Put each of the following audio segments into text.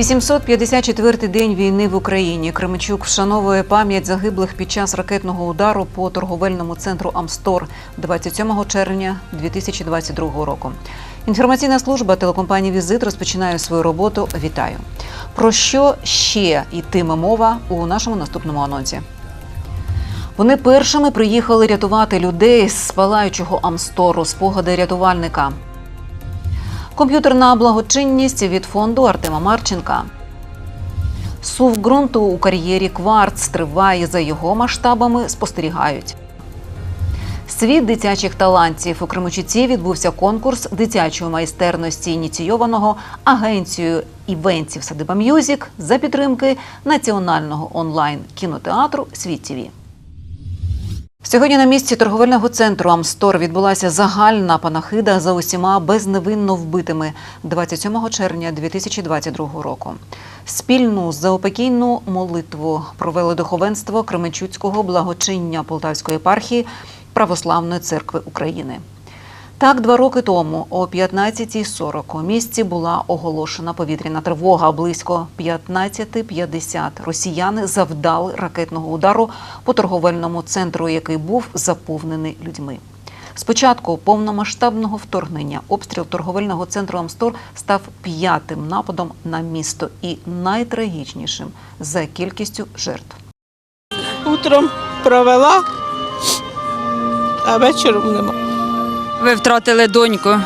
854-й день війни в Україні. Кременчук вшановує пам'ять загиблих під час ракетного удару по торговельному центру Амстор 27 червня 2022 року. Інформаційна служба телекомпанії Візит розпочинає свою роботу. Вітаю! Про що ще йтиме мова у нашому наступному анонсі? Вони першими приїхали рятувати людей з спалаючого Амстору, спогади рятувальника. Комп'ютерна благочинність від фонду Артема Марченка. Сув ґрунту у кар'єрі Кварц триває за його масштабами, спостерігають. Світ дитячих талантів у Кременчуці відбувся конкурс дитячої майстерності, ініційованого агенцією івентів Садиба М'юзік за підтримки національного онлайн кінотеатру Світ ТІВІ. Сьогодні на місці торговельного центру Амстор відбулася загальна панахида за усіма безневинно вбитими 27 червня 2022 року. Спільну заопекійну молитву провели духовенство Кременчуцького благочиння Полтавської епархії Православної церкви України. Так, два роки тому о 15.40 у місті була оголошена повітряна тривога. Близько 15.50 росіяни завдали ракетного удару по торговельному центру, який був заповнений людьми. Спочатку повномасштабного вторгнення обстріл торговельного центру Амстор став п'ятим нападом на місто і найтрагічнішим за кількістю жертв. Утром провела, а вечором нема. Ви втратили доньку.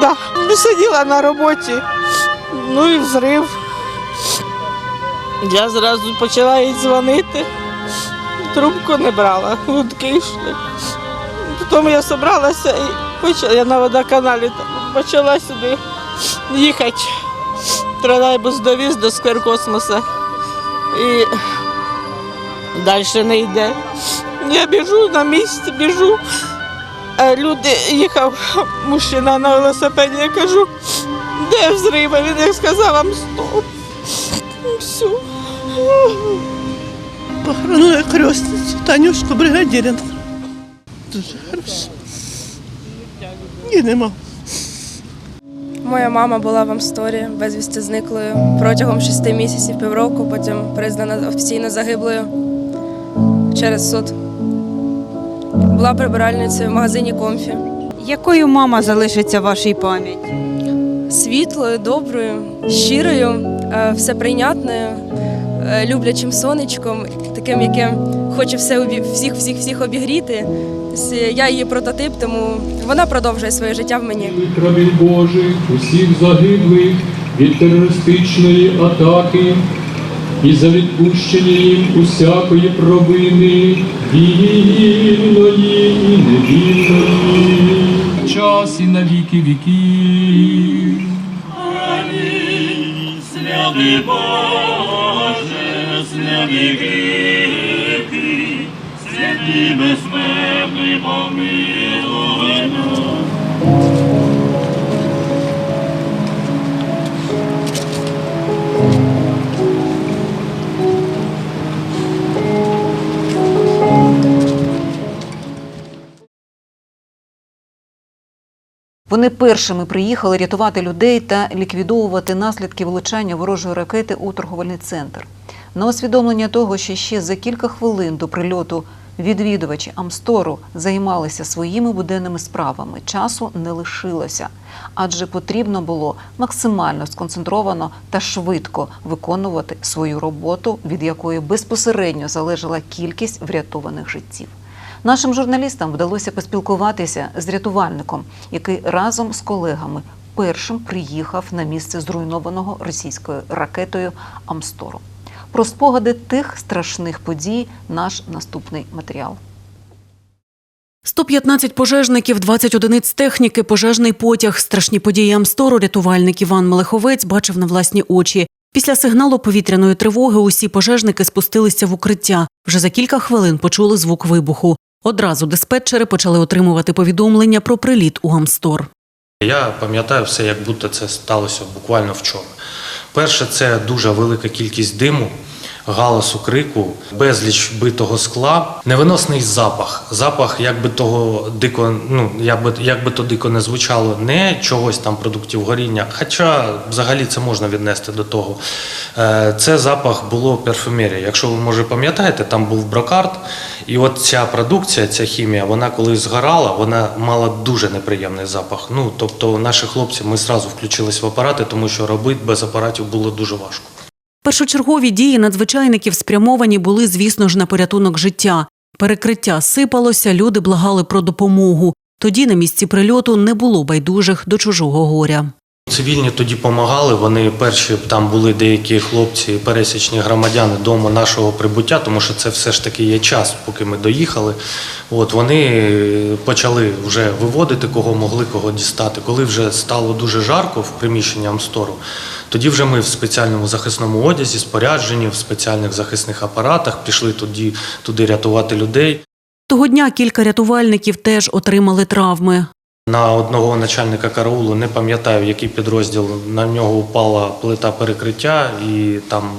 Да, сиділа на роботі, ну і взрив. Я зразу почала їй дзвонити, трубку не брала, гудки йшли. Потім я зібралася і почала, я на водоканалі почала сюди їхати. Тролейбус довіз до сквер космоса. І далі не йде. Я біжу на місці, біжу. А люди їхав мужчина на велосипеді, я кажу, де взрив? Він як сказав вам стоп. Все. Похоронила крестницю Танюшку Бригадірин. Дуже хорошо. Ні, нема. Моя мама була в Амсторі безвісти зниклою протягом шести місяців, півроку, потім признана офіційно загиблою через суд. Була прибиральницею в магазині Комфі. Якою мама залишиться в вашій пам'яті? Світлою, доброю, щирою, е, всеприйнятною, е, люблячим сонечком, таким, яке хоче все обі- всіх, всіх, всіх обігріти. Я її прототип, тому вона продовжує своє життя в мені. Божих усіх загиблих від терористичної атаки і за відпущення їм усякої провини, вільної і невільної, час і на віки віків. Святий Боже, святий гріхи, святий безсмертний помилуй Вони першими приїхали рятувати людей та ліквідовувати наслідки влучання ворожої ракети у торговельний центр. На усвідомлення того, що ще за кілька хвилин до прильоту відвідувачі Амстору займалися своїми буденними справами, часу не лишилося, адже потрібно було максимально сконцентровано та швидко виконувати свою роботу, від якої безпосередньо залежала кількість врятованих життів. Нашим журналістам вдалося поспілкуватися з рятувальником, який разом з колегами першим приїхав на місце зруйнованого російською ракетою Амстору. Про спогади тих страшних подій наш наступний матеріал. 115 пожежників, 20 одиниць техніки, пожежний потяг. Страшні події Амстору рятувальник Іван Мелеховець бачив на власні очі. Після сигналу повітряної тривоги усі пожежники спустилися в укриття. Вже за кілька хвилин почули звук вибуху. Одразу диспетчери почали отримувати повідомлення про приліт у Гамстор. Я пам'ятаю все, як будто це сталося буквально вчора. Перше, це дуже велика кількість диму. Галасу, крику, безліч битого скла, невиносний запах. Запах, як би того дико, ну як би, як би то дико не звучало, не чогось там продуктів горіння. Хоча взагалі це можна віднести до того. Е, Це запах було парфюмерія. Якщо ви може пам'ятаєте, там був брокарт, і от ця продукція, ця хімія, вона коли згорала, вона мала дуже неприємний запах. Ну тобто, наші хлопці, ми зразу включились в апарати, тому що робити без апаратів було дуже важко. Першочергові дії надзвичайників спрямовані були, звісно ж, на порятунок життя. Перекриття сипалося, люди благали про допомогу. Тоді на місці прильоту не було байдужих до чужого горя. Цивільні тоді допомагали. Вони перші там були деякі хлопці, пересічні громадяни до нашого прибуття, тому що це все ж таки є час, поки ми доїхали. От вони почали вже виводити, кого могли, кого дістати. Коли вже стало дуже жарко в приміщенні Амстору, тоді вже ми в спеціальному захисному одязі, спорядженні, в спеціальних захисних апаратах пішли тоді туди рятувати людей. Того дня кілька рятувальників теж отримали травми. На одного начальника караулу не пам'ятаю, який підрозділ. На нього упала плита перекриття, і там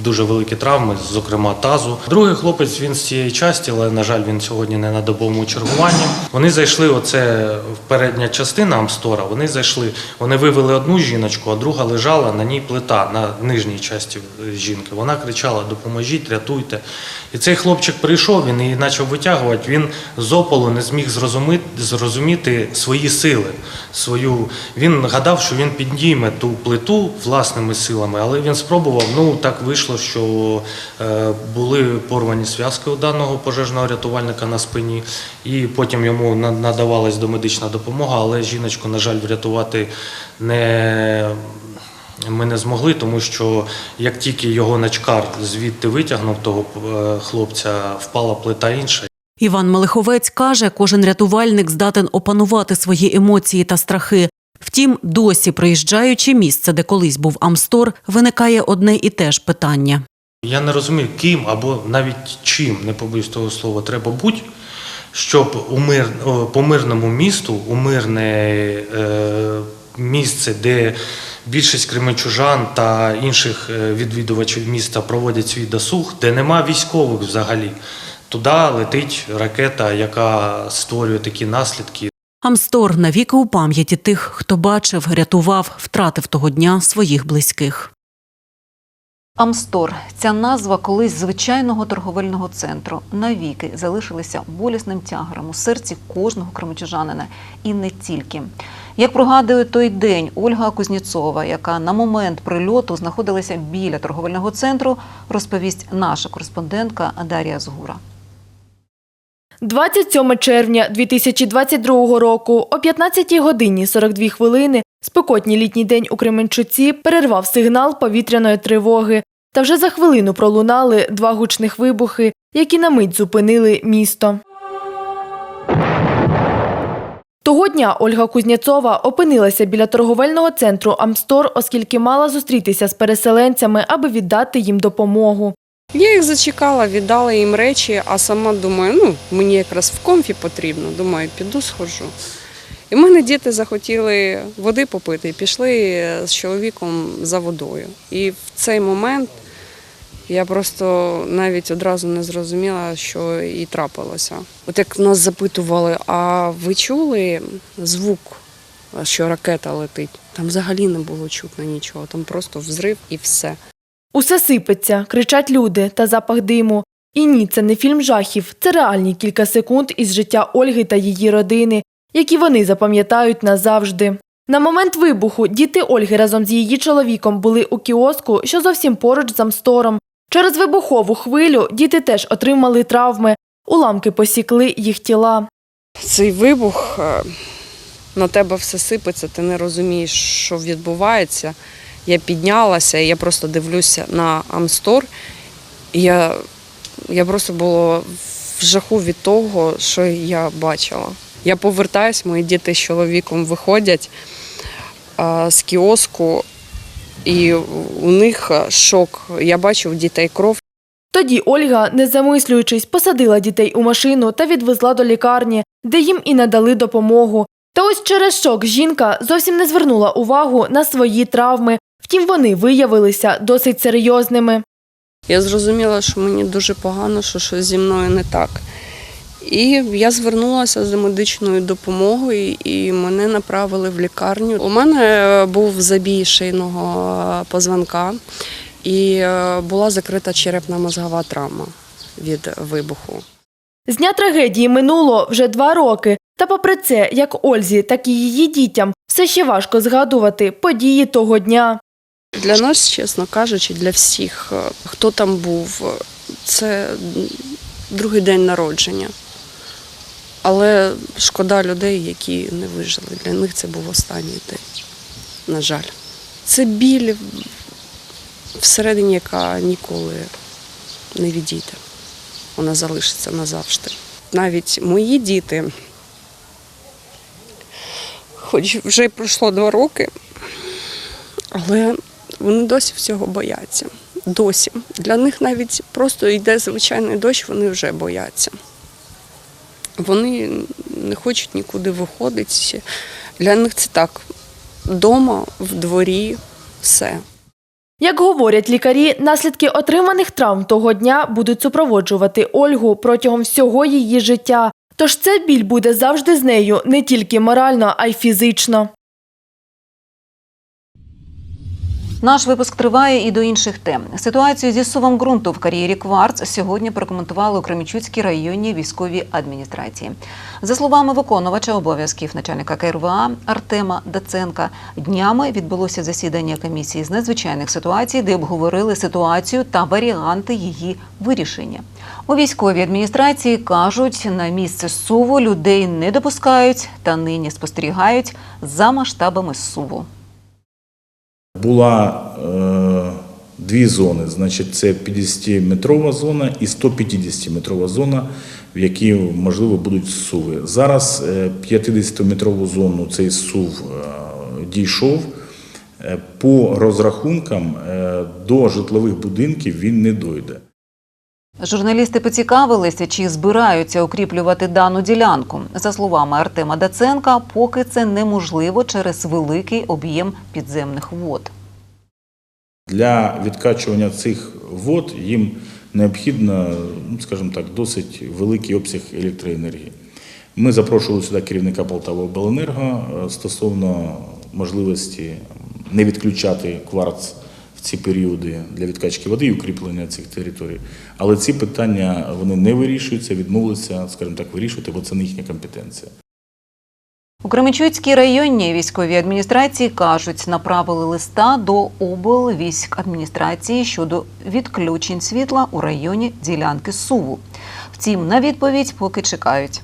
дуже великі травми, зокрема тазу. Другий хлопець він з цієї часті, але на жаль, він сьогодні не на добовому чергуванні. Вони зайшли. Оце передня частина Амстора. Вони зайшли. Вони вивели одну жіночку, а друга лежала на ній плита на нижній часті жінки. Вона кричала: Допоможіть, рятуйте. І цей хлопчик прийшов, він її почав витягувати. Він з опалу не зміг зрозуміти свої сили. Свою він гадав, що він підніме ту плиту власними силами, але він спробував. Ну так вийшло, що е, були порвані зв'язки у даного пожежного рятувальника на спині, і потім йому на- надавалась домедична допомога, але жіночку, на жаль, врятувати не. Ми не змогли, тому що як тільки його начкар звідти витягнув того е, хлопця, впала плита інша. Іван Мелиховець каже, кожен рятувальник здатен опанувати свої емоції та страхи. Втім, досі проїжджаючи місце, де колись був Амстор, виникає одне і те ж питання. Я не розумію, ким або навіть чим, не побоюсь того слова, треба бути, щоб у мир, по мирному місту, у мирне е, місце, де більшість кременчужан та інших е, відвідувачів міста проводять свій досуг, де нема військових взагалі. Туди летить ракета, яка створює такі наслідки. Амстор навіки у пам'яті тих, хто бачив, рятував, втратив того дня своїх близьких. Амстор ця назва колись звичайного торговельного центру навіки залишилася болісним тягарем у серці кожного кременчужанина. І не тільки. Як прогадує той день Ольга Кузнєцова, яка на момент прильоту знаходилася біля торговельного центру, розповість наша кореспондентка Дар'я Згура. 27 червня 2022 року о 15 годині 42 хвилини спекотній літній день у Кременчуці перервав сигнал повітряної тривоги. Та вже за хвилину пролунали два гучних вибухи, які на мить зупинили місто. Того дня Ольга Кузнєцова опинилася біля торговельного центру Амстор, оскільки мала зустрітися з переселенцями, аби віддати їм допомогу. Я їх зачекала, віддала їм речі, а сама думаю, ну мені якраз в комфі потрібно. Думаю, піду схожу. І в мене діти захотіли води попити і пішли з чоловіком за водою. І в цей момент я просто навіть одразу не зрозуміла, що і трапилося. От як нас запитували, а ви чули звук, що ракета летить? Там взагалі не було чутно нічого, там просто взрив і все. Усе сипеться, кричать люди та запах диму. І ні, це не фільм жахів, це реальні кілька секунд із життя Ольги та її родини, які вони запам'ятають назавжди. На момент вибуху діти Ольги разом з її чоловіком були у кіоску, що зовсім поруч з Амстором. Через вибухову хвилю діти теж отримали травми, уламки посікли їх тіла. Цей вибух е, на тебе все сипеться, ти не розумієш, що відбувається. Я піднялася, і я просто дивлюся на Амстор. І я, я просто була в жаху від того, що я бачила. Я повертаюсь, мої діти з чоловіком виходять а, з кіоску, і у них шок. Я бачу у дітей кров. Тоді Ольга, не замислюючись, посадила дітей у машину та відвезла до лікарні, де їм і надали допомогу. Та ось через шок жінка зовсім не звернула увагу на свої травми, втім вони виявилися досить серйозними. Я зрозуміла, що мені дуже погано, що щось зі мною не так. І я звернулася за медичною допомогою, і мене направили в лікарню. У мене був забій шийного позвонка і е, була закрита черепно-мозгова травма від вибуху. З дня трагедії минуло вже два роки. Та попри це, як Ользі, так і її дітям, все ще важко згадувати події того дня. Для нас, чесно кажучи, для всіх, е, хто там був, е, це другий день народження. Але шкода людей, які не вижили. Для них це був останній день. На жаль. Це біль всередині, яка ніколи не відійде. Вона залишиться назавжди. Навіть мої діти, хоч вже пройшло два роки, але вони досі всього бояться. Досі. Для них навіть просто йде звичайний дощ, вони вже бояться. Вони не хочуть нікуди виходити. Для них це так. Дома, в дворі, все. Як говорять лікарі, наслідки отриманих травм того дня будуть супроводжувати Ольгу протягом всього її життя. Тож ця біль буде завжди з нею не тільки морально, а й фізично. Наш випуск триває і до інших тем. Ситуацію зі сувом ґрунту в кар'єрі Кварц сьогодні прокоментували у Кремічуцькій районній військовій адміністрації. За словами виконувача обов'язків начальника КРВА Артема Даценка, днями відбулося засідання комісії з надзвичайних ситуацій, де обговорили ситуацію та варіанти її вирішення. У військовій адміністрації кажуть, на місце суву людей не допускають та нині спостерігають за масштабами суву. Була е, дві зони, значить, це 50-метрова зона і 150-метрова зона, в якій можливо будуть суви. Зараз е, 50-метрову зону цей сув е, дійшов. Е, По розрахункам е, до житлових будинків він не дойде. Журналісти поцікавилися, чи збираються укріплювати дану ділянку. За словами Артема Даценка, поки це неможливо через великий об'єм підземних вод. Для відкачування цих вод їм необхідно, ну, скажімо так, досить великий обсяг електроенергії. Ми запрошували сюди керівника Полтавобленерго е, стосовно можливості не відключати кварц ці періоди для відкачки води і укріплення цих територій. Але ці питання вони не вирішуються, відмовилися, скажімо так, вирішувати, бо це не їхня компетенція. У Кременчуцькій районній військовій адміністрації кажуть, направили листа до облвійськадміністрації щодо відключень світла у районі ділянки Суву. Втім, на відповідь поки чекають.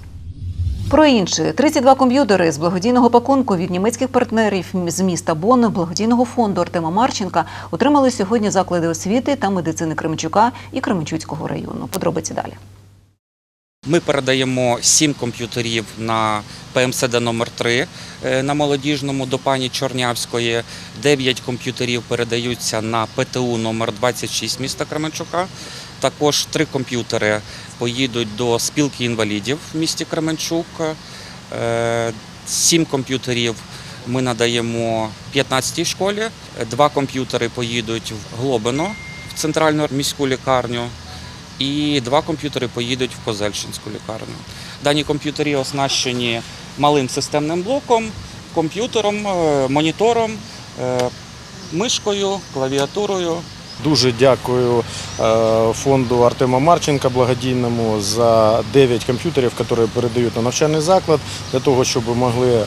Про інше 32 комп'ютери з благодійного пакунку від німецьких партнерів з міста Бонн благодійного фонду Артема Марченка отримали сьогодні заклади освіти та медицини Кременчука і Кременчуцького району. Подробиці далі. Ми передаємо сім комп'ютерів на ПМСД номер 3 на молодіжному до пані Чорнявської. Дев'ять комп'ютерів передаються на ПТУ номер 26 міста Кременчука. Також три комп'ютери поїдуть до спілки інвалідів в місті Кременчук. Е, Сім комп'ютерів ми надаємо 15-й школі. Два комп'ютери поїдуть в Глобино в центральну міську лікарню і два комп'ютери поїдуть в Козельщинську лікарню. Дані комп'ютери оснащені малим системним блоком, комп'ютером, е, монітором, е, мишкою, клавіатурою. Дуже дякую е, фонду Артема Марченка благодійному за 9 комп'ютерів, які передають на навчальний заклад, для того, щоб могли е,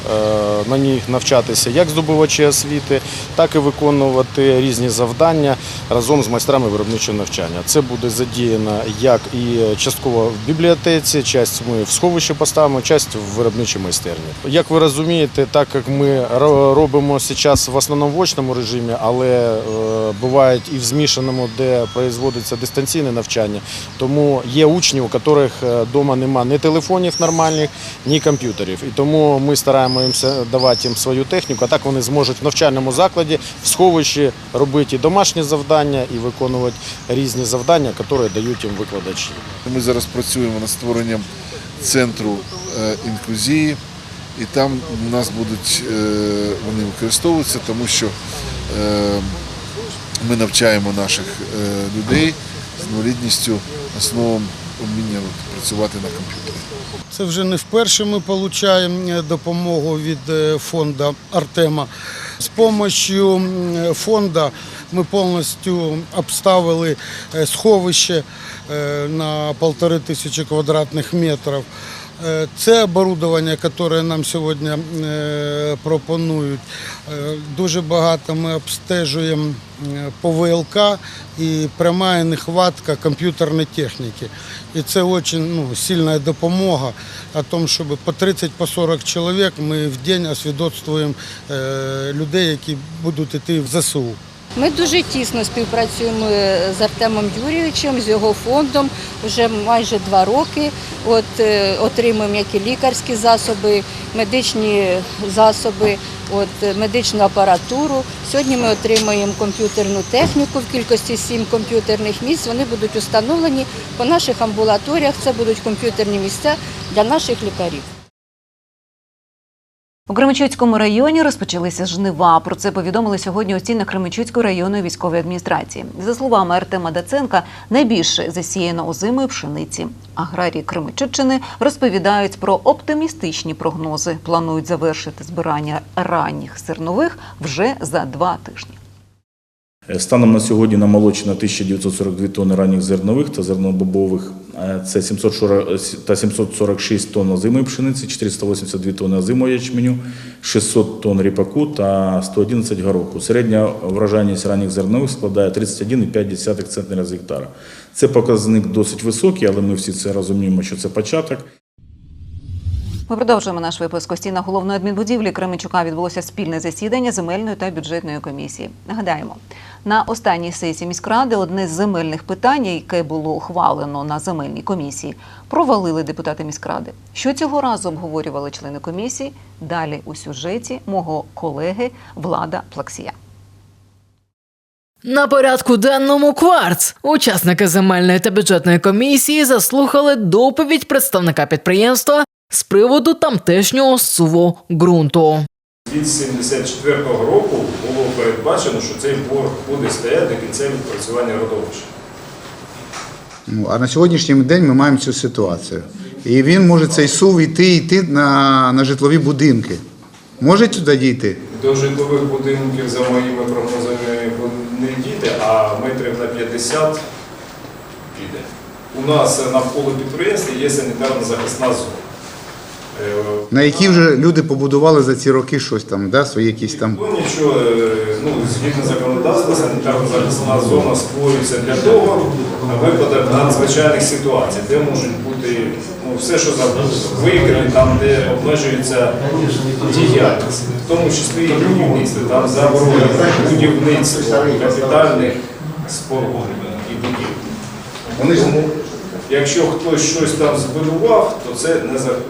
на них навчатися як здобувачі освіти, так і виконувати різні завдання разом з майстрами виробничого навчання. Це буде задіяно як і частково в бібліотеці, часть ми в сховищі поставимо, часть в виробничій майстерні. Як ви розумієте, так як ми робимо зараз в основному в очному режимі, але е, бувають і в змішаному, де производиться дистанційне навчання. Тому є учні, у яких вдома нема ні телефонів нормальних, ні комп'ютерів. І тому ми стараємося давати їм свою техніку, а так вони зможуть в навчальному закладі, в сховищі робити домашні завдання, і виконувати різні завдання, які дають їм викладачі. Ми зараз працюємо над створенням центру е, інклюзії, і там у нас будуть е, вони використовуватися, тому що е, ми навчаємо наших е, людей інвалідністю основам вміння працювати на комп'ютері. Це вже не вперше ми отримуємо допомогу від е, фонду Артема. З допомогою фонду ми повністю обставили е, сховище е, на полтори тисячі квадратних метрів. Е, Це оборудовання, яке нам сьогодні е, пропонують. Е, Дуже багато ми обстежуємо по ВЛК і пряма нехватка комп'ютерної техніки. І це дуже ну, сильна допомога о том, щоб по 30 по 40 чоловік ми в день освідоцтвуємо людей, які будуть йти в ЗСУ. Ми дуже тісно співпрацюємо з Артемом Юрійовичем, з його фондом вже майже два роки. От е, отримуємо як і лікарські засоби, медичні засоби, от е, медичну апаратуру. Сьогодні ми отримуємо комп'ютерну техніку в кількості сім комп'ютерних місць. Вони будуть установлені по наших амбулаторіях. Це будуть комп'ютерні місця для наших лікарів. У Кременчуцькому районі розпочалися жнива. Про це повідомили сьогодні стінах Кременчуцької районної військової адміністрації. За словами Артема Даценка, найбільше засіяно озимої пшениці. Аграрії Кременчуччини розповідають про оптимістичні прогнози. Планують завершити збирання ранніх зернових вже за два тижні. Станом на сьогодні намолочено 1942 тонни ранніх зернових та зернобобових. Е, Це 740 та 746 тонн озимої пшениці, 482 тонни озимого ячменю, 600 тонн ріпаку та 111 гороху. Середня врожайність ранніх зернових складає 31,5 центнера з гектара. Це показник досить високий, але ми всі це розуміємо, що це початок. Ми продовжуємо наш випуск. У стінах головної адмінбудівлі Кременчука відбулося спільне засідання земельної та бюджетної комісії. Нагадаємо, на останній сесії міськради одне з земельних питань, яке було ухвалено на земельній комісії, провалили депутати міськради. Що цього разу обговорювали члени комісії? Далі у сюжеті мого колеги Влада Плаксія. На порядку денному кварц учасники земельної та бюджетної комісії заслухали доповідь представника підприємства з приводу тамтешнього суву ґрунту. Від 74-го року було передбачено, що цей борг буде стояти до кінця відпрацювання родовища. Ну, а на сьогоднішній день ми маємо цю ситуацію. І він може цей сув йти йти на, на житлові будинки. Може туди дійти? До житлових будинків, за моїми прогнозами, не діти, а метрів на 50 піде. У нас навколо підприємства є санітарно захисна зона. На які вже люди побудували за ці роки щось там, да, свої якісь там. Ну е, ну, згідно законодавства, санітарно захисна зона створюється для того, на випадок надзвичайних ситуацій, де можуть бути ну, все, що завгодно. Викиди, там, де обмежується діяльність, в тому числі і будівництво, там заборонено будівництво капітальних споруд і будівель. Якщо хтось щось там збудував, то це не закон.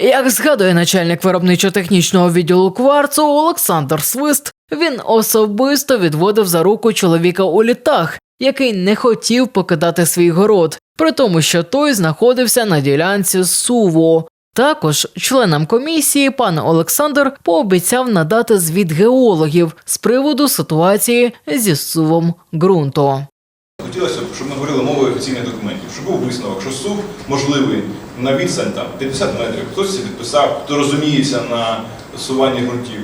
Як згадує начальник виробничо-технічного відділу кварцу Олександр Свист, він особисто відводив за руку чоловіка у літах, який не хотів покидати свій город, при тому, що той знаходився на ділянці суву. Також членам комісії пан Олександр пообіцяв надати звіт геологів з приводу ситуації зі сувом ґрунту. Хотілося б, щоб ми говорили мовою офіційних документів, щоб був висновок, що сув можливий на відстань там 50 метрів. Хтось це підписав, хто розуміється на суванні ґрунтів.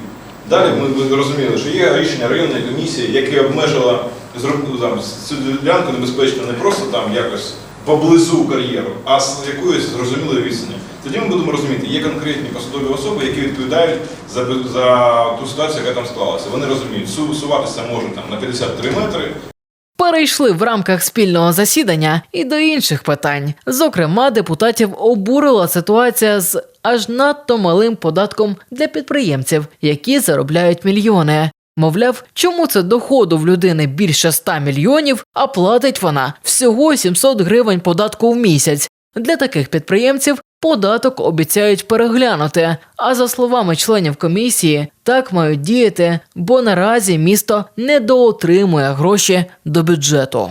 Далі ми розуміли, що є рішення районної комісії, яке обмежило там, цю ділянку небезпечно не просто там якось поблизу кар'єру, а з якоюсь зрозумілою відстані. Тоді ми будемо розуміти, є конкретні посадові особи, які відповідають за, за ту ситуацію, яка там склалася. Вони розуміють, су- суватися може там на 53 метри, Перейшли в рамках спільного засідання і до інших питань. Зокрема, депутатів обурила ситуація з аж надто малим податком для підприємців, які заробляють мільйони. Мовляв, чому це доходу в людини більше 100 мільйонів, а платить вона всього 700 гривень податку в місяць. Для таких підприємців податок обіцяють переглянути. А за словами членів комісії, так мають діяти, бо наразі місто недоотримує гроші до бюджету.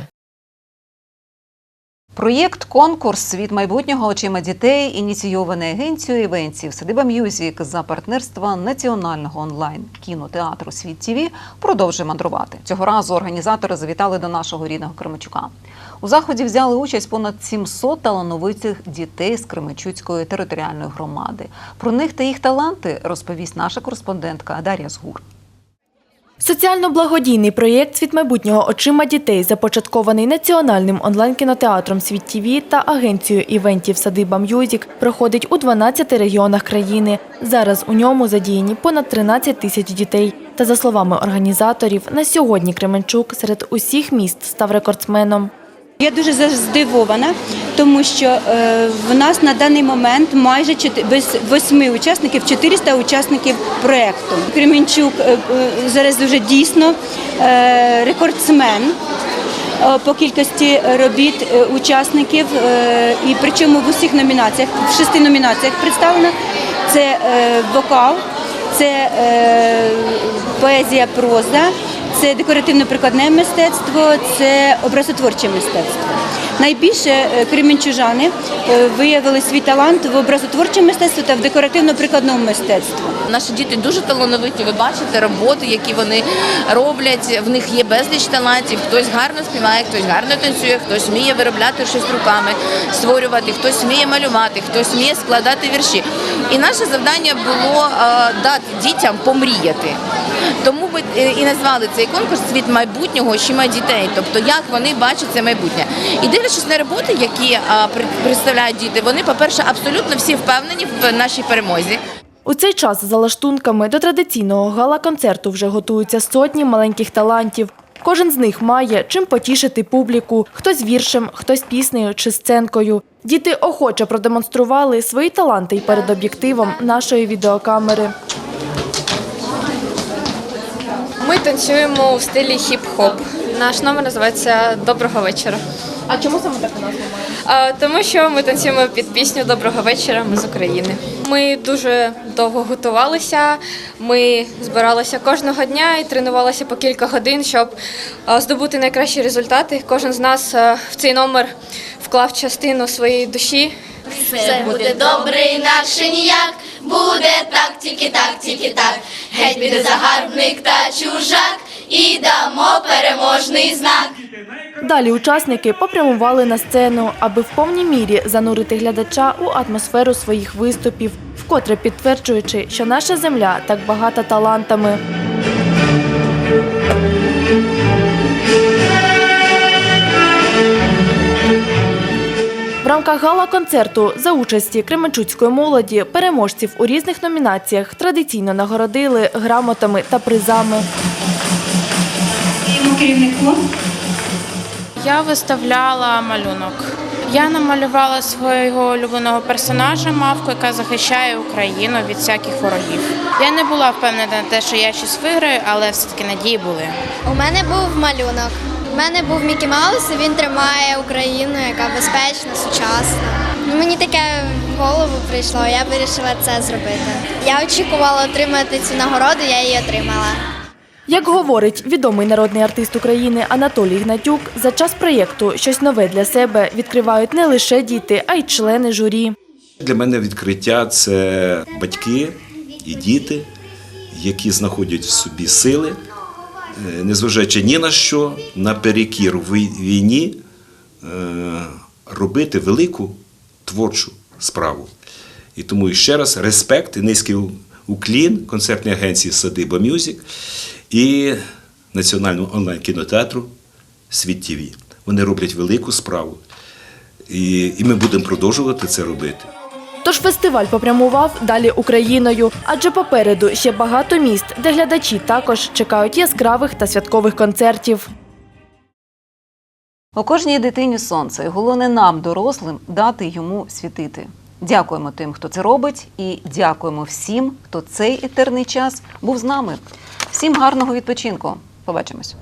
Проєкт конкурс Світ майбутнього очима дітей ініційований агенцією івенців Садиба М'юзік за партнерства національного онлайн кінотеатру Світ ТІВІ продовжує мандрувати. Цього разу організатори завітали до нашого рідного Кременчука. У заході взяли участь понад 700 талановитих дітей з Кременчуцької територіальної громади. Про них та їх таланти розповість наша кореспондентка Дар'я Згур. Соціально-благодійний проєкт Світ майбутнього очима дітей, започаткований національним онлайн-кінотеатром Світ ТІВІ та агенцією івентів Садиба М'юзік, проходить у 12 регіонах країни. Зараз у ньому задіяні понад 13 тисяч дітей. Та за словами організаторів, на сьогодні Кременчук серед усіх міст став рекордсменом. Я дуже здивована, тому що е, в нас на даний момент майже без восьми учасників 400 учасників проєкту. Кремінчук е, е, зараз вже дійсно рекордсмен. По кількості робіт учасників, і причому в усіх номінаціях, в шести номінаціях представлено. Це вокал, це поезія проза, це декоративно-прикладне мистецтво, це образотворче мистецтво. Найбільше е, кременчужани е, виявили свій талант в образотворчому мистецтві та в декоративно-прикладному мистецтві. Наші діти дуже талановиті. Ви бачите роботи, які вони роблять. В них є безліч талантів. Хтось гарно співає, хтось гарно танцює, хтось вміє виробляти щось руками, створювати, хтось вміє малювати, хтось вміє складати вірші. І наше завдання було е, дати дітям помріяти. Тому ми і назвали цей конкурс Світ майбутнього очима дітей, тобто як вони бачать це майбутнє. І дивлячись на роботи, які при- представляють діти, вони, по-перше, абсолютно всі впевнені в нашій перемозі. У цей час за лаштунками до традиційного гала-концерту вже готуються сотні маленьких талантів. Кожен з них має чим потішити публіку, хтось віршем, хтось піснею чи сценкою. Діти охоче продемонстрували свої таланти й перед об'єктивом нашої відеокамери. Ми танцюємо в стилі хіп-хоп. Наш номер називається Доброго вечора. А чому саме таку назву А, Тому що ми танцюємо під пісню Доброго вечора. Ми з України. Ми дуже довго готувалися. Ми збиралися кожного дня і тренувалися по кілька годин, щоб здобути найкращі результати. Кожен з нас в цей номер вклав частину своєї душі. Все буде добре, інакше ніяк. Буде так, тільки так, тільки так. Геть піде загарбник та чужак. І дамо переможний знак. Далі учасники попрямували на сцену, аби в повній мірі занурити глядача у атмосферу своїх виступів, вкотре підтверджуючи, що наша земля так багата талантами. В рамках гала-концерту за участі Кременчуцької молоді переможців у різних номінаціях традиційно нагородили грамотами та призами. Керівнику Я виставляла малюнок. Я намалювала свого улюбленого персонажа, мавку, яка захищає Україну від всяких ворогів. Я не була впевнена на те, що я щось виграю, але все-таки надії були. У мене був малюнок. У мене був Мікі Маус, і він тримає Україну, яка безпечна, сучасна. Ну, мені таке в голову прийшло, я вирішила це зробити. Я очікувала отримати цю нагороду, я її отримала. Як говорить відомий народний артист України Анатолій Гнатюк, за час проєкту щось нове для себе відкривають не лише діти, а й члени журі. Для мене відкриття це батьки і діти, які знаходять в собі сили, е, незважаючи ні на що, наперекір вій- війні, е, робити велику творчу справу. І тому ще раз респект і низький уклін концертній агенції Садиба Мюзик і Національному онлайн-кінотеатру Світ ТІВІ. Вони роблять велику справу. І, і ми будемо продовжувати це робити. Тож фестиваль попрямував далі Україною, адже попереду ще багато міст, де глядачі також чекають яскравих та святкових концертів. У кожній дитині сонце, і головне нам, дорослим, дати йому світити. Дякуємо тим, хто це робить, і дякуємо всім, хто цей етерний час був з нами. Всім гарного відпочинку. Побачимось.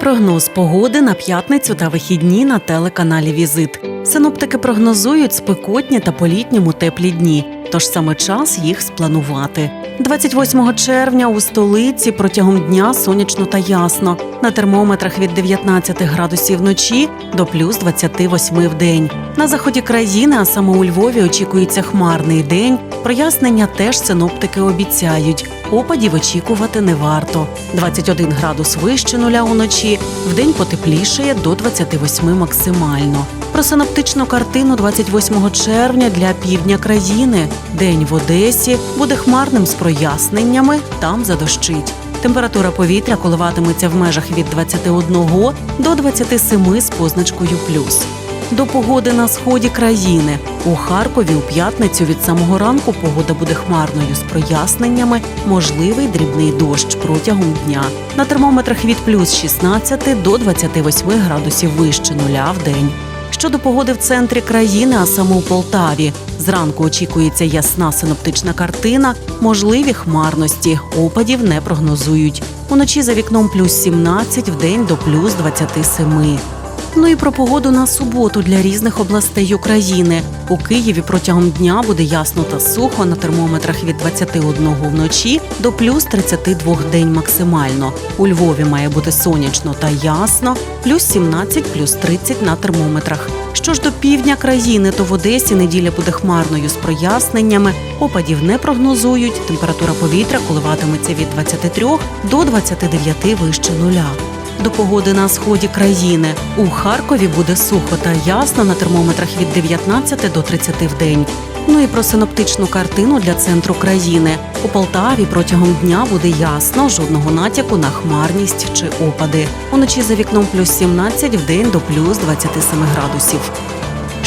Прогноз погоди на п'ятницю та вихідні на телеканалі Візит. Синоптики прогнозують спекотні та по-літньому теплі дні, тож саме час їх спланувати. 28 червня у столиці протягом дня сонячно та ясно. На термометрах від 19 градусів вночі до плюс 28 в день. На заході країни, а саме у Львові, очікується хмарний день. Прояснення теж синоптики обіцяють. Опадів очікувати не варто. 21 градус вище нуля уночі, вдень потеплішає до 28 максимально. Про синоптичну картину 28 червня для півдня країни. День в Одесі буде хмарним з проясненнями, там задощить. Температура повітря коливатиметься в межах від 21 до 27 з позначкою плюс. До погоди на сході країни у Харкові у п'ятницю від самого ранку погода буде хмарною з проясненнями, можливий дрібний дощ протягом дня. На термометрах від плюс 16 до 28 градусів вище нуля в день. Щодо погоди в центрі країни, а саме у Полтаві, зранку очікується ясна синоптична картина, можливі хмарності, опадів не прогнозують. Уночі за вікном плюс 17, в день до плюс 27. Ну і про погоду на суботу для різних областей України. У Києві протягом дня буде ясно та сухо на термометрах від 21 вночі до плюс 32 день максимально. У Львові має бути сонячно та ясно, плюс 17, плюс 30 на термометрах. Що ж до півдня країни, то в Одесі неділя буде хмарною з проясненнями. Опадів не прогнозують. Температура повітря коливатиметься від 23 до 29 вище нуля. До погоди на сході країни у Харкові буде сухо та ясно на термометрах від 19 до 30 в день. Ну і про синоптичну картину для центру країни у Полтаві протягом дня буде ясно, жодного натяку на хмарність чи опади. Уночі за вікном плюс 17, в день до плюс 27 градусів.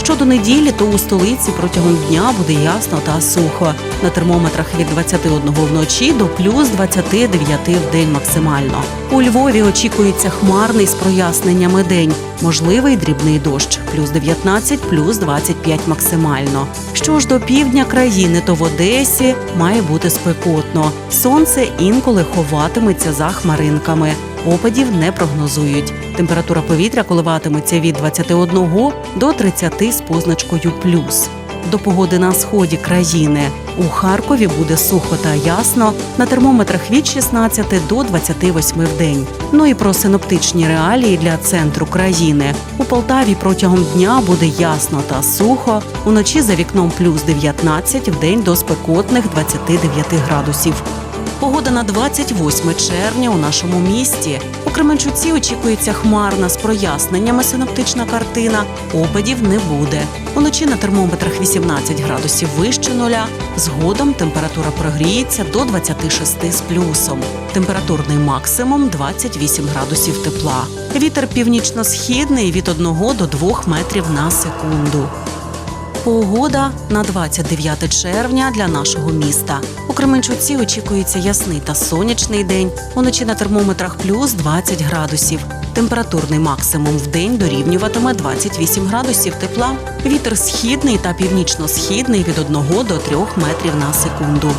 Щодо неділі, то у столиці протягом дня буде ясно та сухо. На термометрах від 21 вночі до плюс 29 в день максимально. У Львові очікується хмарний з проясненнями день, можливий дрібний дощ, плюс 19, плюс 25 максимально. Що ж до півдня країни, то в Одесі має бути спекотно. Сонце інколи ховатиметься за хмаринками. Опадів не прогнозують. Температура повітря коливатиметься від 21 до 30 з позначкою плюс. До погоди на сході країни у Харкові буде сухо та ясно на термометрах від 16 до 28 в день. Ну і про синоптичні реалії для центру країни. У Полтаві протягом дня буде ясно та сухо. Уночі за вікном плюс 19, в день до спекотних 29 градусів. Погода на 28 червня у нашому місті. У Кременчуці очікується хмарна з проясненнями синоптична картина. Опадів не буде. Уночі на термометрах 18 градусів вище нуля. Згодом температура прогріється до 26 з плюсом. Температурний максимум 28 градусів тепла. Вітер північно-східний від 1 до 2 метрів на секунду. Погода на 29 червня для нашого міста. У Кременчуці очікується ясний та сонячний день. Уночі на термометрах плюс 20 градусів. Температурний максимум в день дорівнюватиме 28 градусів тепла. Вітер східний та північно-східний від 1 до 3 метрів на секунду.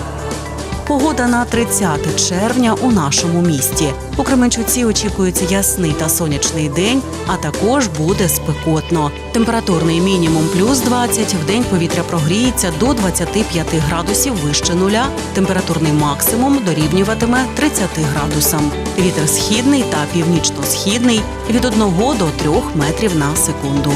Погода на 30 червня у нашому місті. У Кременчуці очікується ясний та сонячний день, а також буде спекотно. Температурний мінімум плюс 20, в день повітря прогріється до 25 градусів вище нуля. Температурний максимум дорівнюватиме 30 градусам. Вітер східний та північно-східний від 1 до 3 метрів на секунду.